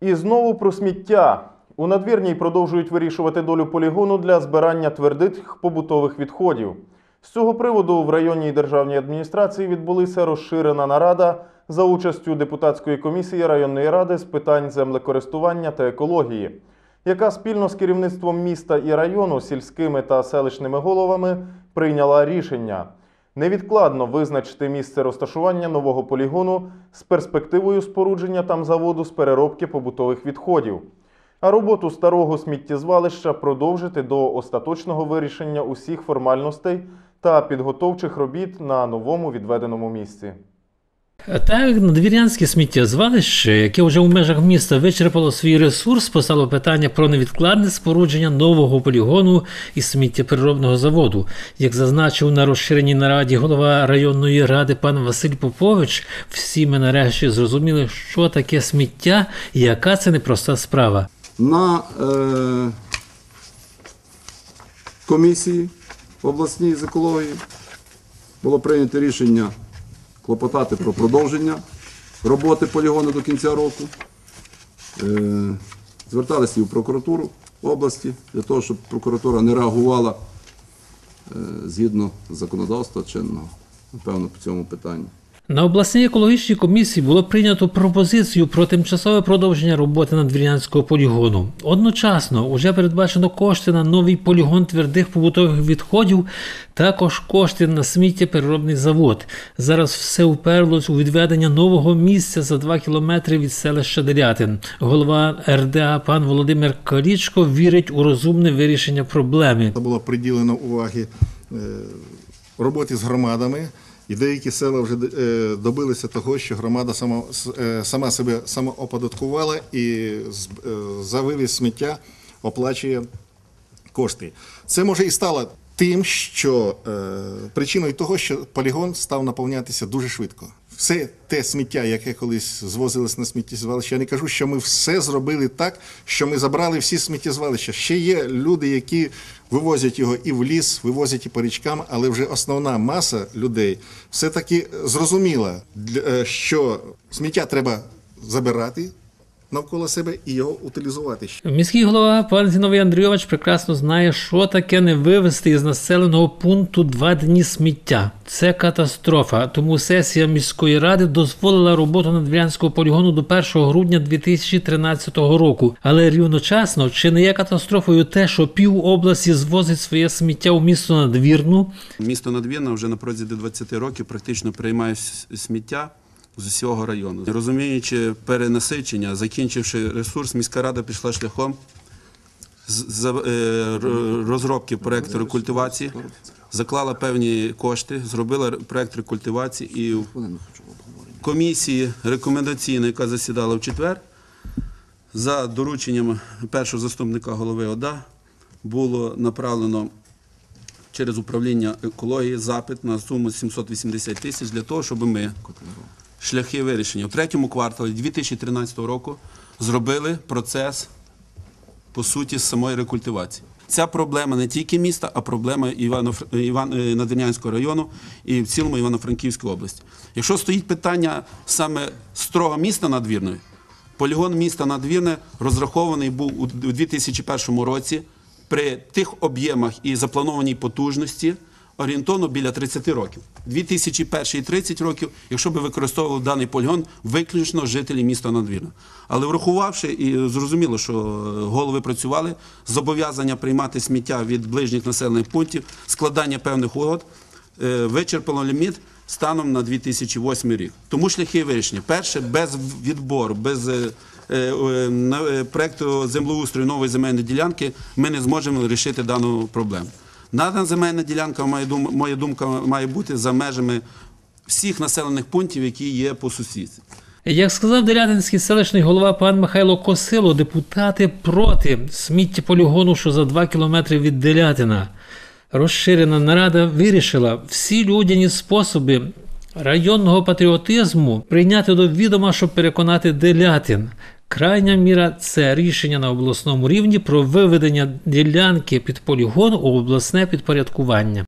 І знову про сміття. У надвірній продовжують вирішувати долю полігону для збирання твердих побутових відходів. З цього приводу в районній державній адміністрації відбулася розширена нарада за участю депутатської комісії районної ради з питань землекористування та екології, яка спільно з керівництвом міста і району, сільськими та селищними головами прийняла рішення невідкладно визначити місце розташування нового полігону з перспективою спорудження там заводу з переробки побутових відходів, а роботу старого сміттєзвалища продовжити до остаточного вирішення усіх формальностей та підготовчих робіт на новому відведеному місці. Так, надвір'янське сміттєзвалище, яке вже у межах міста вичерпало свій ресурс, постало питання про невідкладне спорудження нового полігону і сміттєпереробного заводу. Як зазначив на розширеній нараді голова районної ради пан Василь Попович, всі ми нарешті зрозуміли, що таке сміття і яка це непроста справа. На е, комісії обласній з екології було прийнято рішення клопотати про продовження роботи полігону до кінця року. Е, зверталися і в прокуратуру області для того, щоб прокуратура не реагувала е, згідно законодавства чинного, напевно, по цьому питанню. На обласній екологічній комісії було прийнято пропозицію про тимчасове продовження роботи надвірнянського полігону. Одночасно вже передбачено кошти на новий полігон твердих побутових відходів, також кошти на сміттєпереробний завод. Зараз все вперлось у відведення нового місця за 2 кілометри від селища Делятин. Голова РДА пан Володимир Калічко вірить у розумне вирішення проблеми. було приділено уваги е, роботі з громадами, і деякі села вже е, добилися того, що громада сама, е, сама себе самооподаткувала і е, за вивіз сміття оплачує кошти. Це може і стало тим, що е, причиною того, що полігон став наповнятися дуже швидко. Все те сміття, яке колись звозилось на сміттєзвалище, я не кажу, що ми все зробили так, що ми забрали всі сміттєзвалища. Ще є люди, які вивозять його і в ліс, вивозять і по річкам, але вже основна маса людей все-таки зрозуміла, е, що сміття треба забирати навколо себе і його утилізувати. Міський голова пан Зіновій Андрійович прекрасно знає, що таке не вивезти із населеного пункту два дні сміття. Це катастрофа. Тому сесія міської ради дозволила роботу надвірянського полігону до 1 грудня 2013 року. Але рівночасно чи не є катастрофою те, що пів області звозить своє сміття у місто надвірну, Місто Надвірна вже на протязі 20 років практично приймає сміття з усього району. Розуміючи перенасичення, закінчивши ресурс, міська рада пішла шляхом е, розробки проєкту рекультивації, заклала певні кошти, зробила проєкт рекультивації і в комісії рекомендаційної, яка засідала в четвер, за дорученням першого заступника голови ОДА було направлено через управління екології запит на суму 780 тисяч для того, щоб ми шляхи вирішення в третьому кварталі 2013 року зробили процес по суті самої рекультивації. Ця проблема не тільки міста, а проблема Івано Іван е, Надвірнянського району і в цілому Івано-Франківської області. Якщо стоїть питання саме строго міста надвірної, полігон міста надвірне розрахований був у 2001 році при тих об'ємах і запланованій потужності орієнтовно біля 30 років. 2001 і 30 років, якщо би використовував даний полігон виключно жителі міста Надвірна. Але врахувавши і зрозуміло, що е, голови працювали, зобов'язання приймати сміття від ближніх населених пунктів, складання певних угод, е, вичерпало ліміт станом на 2008 рік. Тому шляхи вирішення. Перше, без відбору, без е, е, е, землеустрою нової земельної ділянки ми не зможемо вирішити дану проблему. Надана земельна ділянка, моя думка, має бути за межами всіх населених пунктів, які є по сусідстві. Як сказав Делятинський селищний голова пан Михайло Косило, депутати проти сміттєполігону, що за 2 кілометри від Делятина. Розширена нарада вирішила всі людяні способи районного патріотизму прийняти до відома, щоб переконати Делятин. Крайня міра це рішення на обласному рівні про виведення ділянки під полігон у обласне підпорядкування.